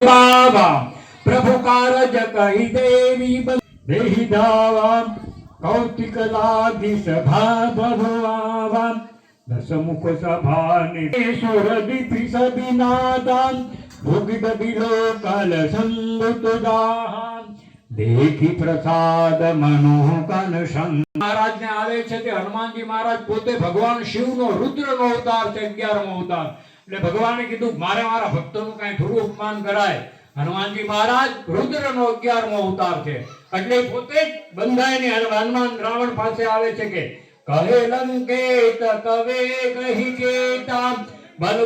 बाबा प्रभु कारज कही देवी बल- देहि धावा कौतिक लाधी सभा बभुआवा दसमुख सभा सुर दिपि सबिनादान भुगिद बिलो कल संबुत दाहान દેખી પ્રસાદ મનોકન સંગ મહારાજ ને આવે છે તે હનુમાનજી મહારાજ પોતે ભગવાન શિવનો રુદ્રનો અવતાર છે અગિયારમો અવતાર એટલે ભગવાને કીધું, મારે મારા ભક્તોનું કાંઈ થોડું અપમાન કરાય. હનુમાનજી મહારાજ રુદ્રનો અગિયારમો અવતાર છે. એટલે પોતે જ બંધાય ને હનુમાન રાવણ પાસે આવે છે કે, કહે લંકેત કવે કહી કેતા બલ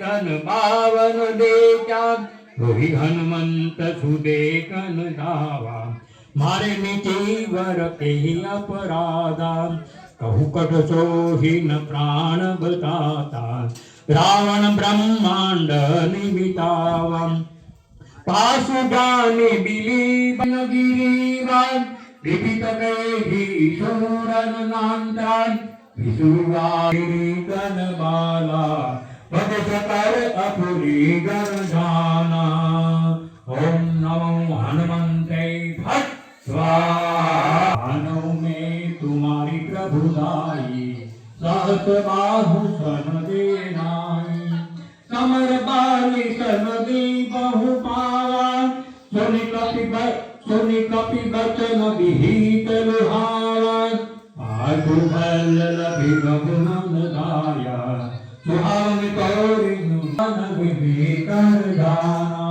તન બાવન દેતા, રોહી હનુમંત સુદેકન ધાવા, મારે નીચે વર કે અપરાધા, કહું કટ સોહીન પ્રાણ બતાતા रावण ब्रह्मांड निमितावम पाशुगानि बिलीबन गिरीवान् विपितमेहि शूरननान्तान् विशुवागिरीगणबाला भगशकर अपुरीगणधाना ॐ नमो हनुमन्ते भट स्वाहा। हनु तुम्हारी प्रभुदाई सहस बाहु सन देनाई समर बाली सन दे बहु पावा सुनि कपि ब- सुनि कपि बचन विहित लुहावा आगु बल लभि रघुनंद दाया सुहावन कौरि मन विवेकर जाना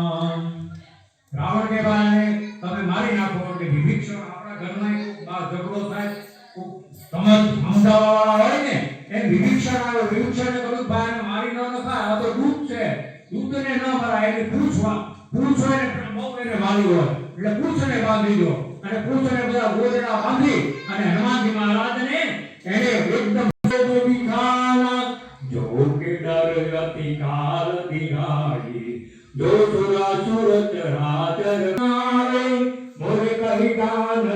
રાવણ કે બાને તમે મારી નાખો એટલે વિભીષણ આપણા ઘરમાં એક બા ઝઘડો થાય કોક સમજ સમજાવવા વાળા હોય ને એ વિભીષણ આવ્યો વિભીષણે કહ્યું ભાઈ મારી ન નખા આ તો દૂધ છે. દૂતને ન મરાય એટલે પૂછવા. પૂછો એને બહુ એને વાલી હોય. એટલે પૂછને બાંધી દો અને પૂછને બધા ગોદડા બાંધી અને હનુમાનજી મહારાજને એને એકદમ વિખાના જો કે ડર અતિ કાલ દિહાઈ જો સુરા સુરત રાચર નારે મોરે કહી ગાન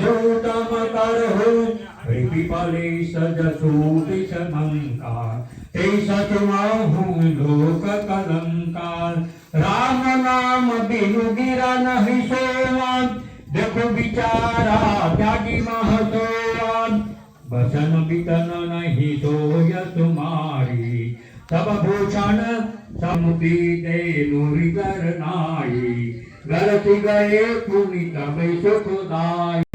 जो तम करहु पिपले सजसूति समंकार ते सचमाहु लोक कलंकार राम नाम बिनु गिरा नहीं सोवान देखो बिचारा त्यागी महतोवान बचन बिकन नहीं सोय तुम्हारी सब भूषण समुदी दे नूरी। करनाई गलती गए पुनि तब सुखदाई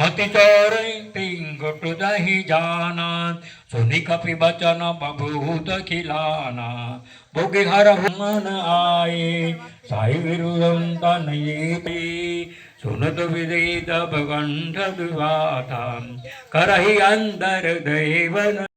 मति चोर पिंगुट दही जाना सुनी कपि बचन बभूत खिलाना। भोगे हर मन आए साई विरुदम तनये सुनत विदेत कंठ विवाता करही अंदर देवन